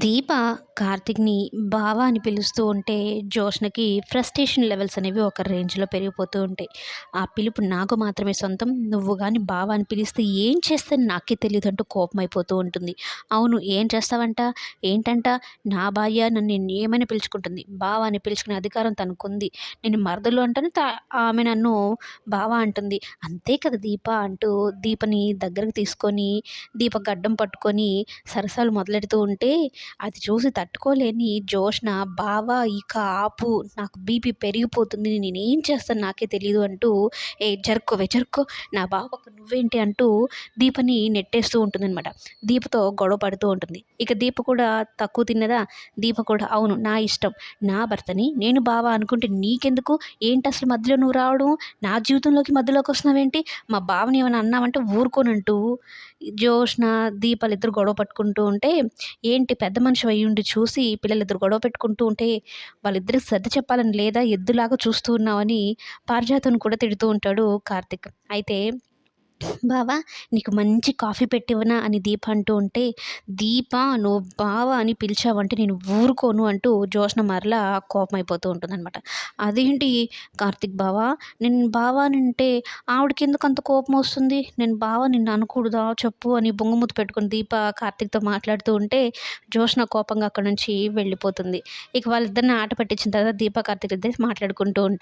దీప కార్తీక్‌ని బావ అని పిలుస్తూ ఉంటే, జోష్నకి ఫ్రస్ట్రేషన్ లెవెల్స్ అనేవి ఒక రేంజ్‌లో పెరిగిపోతూ ఉంటాయి. ఆ పిలుపు నాకు మాత్రమే సొంతం. నువ్వు కానీ బావ అని పిలిస్తే ఏం చేస్తే నాకే తెలియదు అంటూ కోపమైపోతూ ఉంటుంది. అవును ఏం చేస్తావంట? ఏంటంట? నా భార్య నన్ను ఏమైనా పిలుచుకుంటుంది. బావ అని పిలుచుకునే అధికారం తనకుంది. నేను మరదలు అంటాను. త ఆమె నన్ను బావ అంటుంది. అంతే కదా దీప అంటూ దీపని దగ్గరకు తీసుకొని, దీప గడ్డం పట్టుకొని సరసాలు మొదలెడుతూ ఉంటే, అది చూసి తట్టుకోలేని జోష్న బావ ఇక ఆపు నాకు బీపీ పెరిగిపోతుంది. నేనేం చేస్తాను నాకే తెలియదు అంటూ ఏ జరుక్కో వెజరుక్కో నా బావ నువ్వేంటి అంటూ దీపని నెట్టేస్తూ ఉంటుందనమాట. దీపతో గొడవ పడుతూ ఉంటుంది. ఇక దీప కూడా తక్కువ తిన్నదా? దీప కూడా అవును నా ఇష్టం. నా భర్తని నేను బావ అనుకుంటే నీకెందుకు? ఏంటి అసలు మధ్యలో నువ్వు రావడం? నా జీవితంలోకి మధ్యలోకి వస్తున్నావేంటి? మా బావని ఏమైనా అన్నావంటే ఊరుకోనంటూ జోష్న, ఇద్దరు గొడవ పట్టుకుంటూ ఉంటే, ఏంటి పెద్ద మనిషి అయ్యుండి చూసి పిల్లలిద్దరు గొడవ పెట్టుకుంటూ ఉంటే, వాళ్ళిద్దరికి సర్ది చెప్పాలని లేదా? ఎద్దులాగా చూస్తూ ఉన్నావని పారిజాతను కూడా తిడుతూ ఉంటాడు కార్తీక్. అయితే బావా నీకు మంచి కాఫీ పెట్టివనా అని దీప అంటూ ఉంటే, దీప నువ్వు బావ అని పిలిచావంటే నేను ఊరుకోను అంటూ జోష్న మరలా కోపమైపోతూ ఉంటుందనమాట. అదేంటి కార్తిక్ బావ నేను బావ ఆవిడకి ఎందుకు అంత కోపం వస్తుంది? నేను బావ నిన్ను అనకూడదా చెప్పు అని బొంగుమూతి పెట్టుకుని దీప కార్తీక్‌తో మాట్లాడుతూ ఉంటే, జోష్న కోపంగా అక్కడి నుంచి వెళ్ళిపోతుంది. ఇక వాళ్ళిద్దరిని ఆట పట్టించిన తర్వాత దీప, కార్తీక్ ఇద్దరు మాట్లాడుకుంటూ ఉంటారు.